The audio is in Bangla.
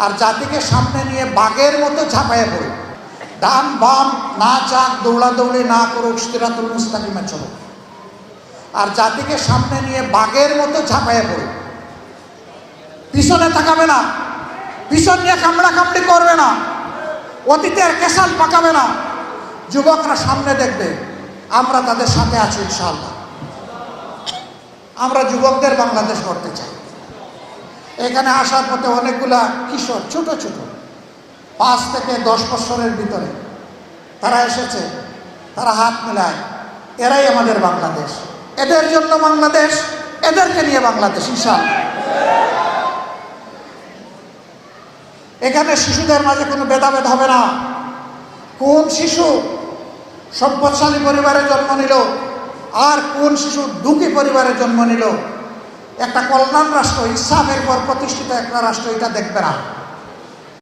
আর জাতিকে সামনে নিয়ে বাঘের মতো ঝাঁপাইয়ে পড়ুক ডান বাম না চাক দৌড়াদৌড়ি না করুক, সিরাতুল মুস্তাকিমে চলুক আর জাতিকে সামনে নিয়ে বাঘের মতো ঝাঁপাইয়ে পড়ুক পিছনে তাকাবে না। পিছন নিয়ে কামড়া কামড়ি করবে না। অতীতের কেশাল পাকাবে না। যুবকরা সামনে দেখবে, আমরা তাদের সাথে আছি ইনশাআল্লাহ। আমরা যুবকদের বাংলাদেশ করতে চাই। এখানে আসার পথে অনেকগুলা কিশোর, ছোট ছোট। পাঁচ থেকে দশ বছরের ভিতরে তারা এসেছে, তারা হাত মেলায়। এরাই আমাদের বাংলাদেশ। এদের জন্য বাংলাদেশ, এদেরকে নিয়ে বাংলাদেশ, ইনশাআল্লাহ। এখানে শিশুদের মাঝে কোনো ভেদাভেদ হবে না। কোন শিশু সম্পদশালী পরিবারে জন্ম নিল, আর কোন শিশু দুঃখী পরিবারে জন্ম নিল একটা কল্যাণ রাষ্ট্র ইসলামের পর প্রতিষ্ঠিত একটা রাষ্ট্র এটা দেখবে না।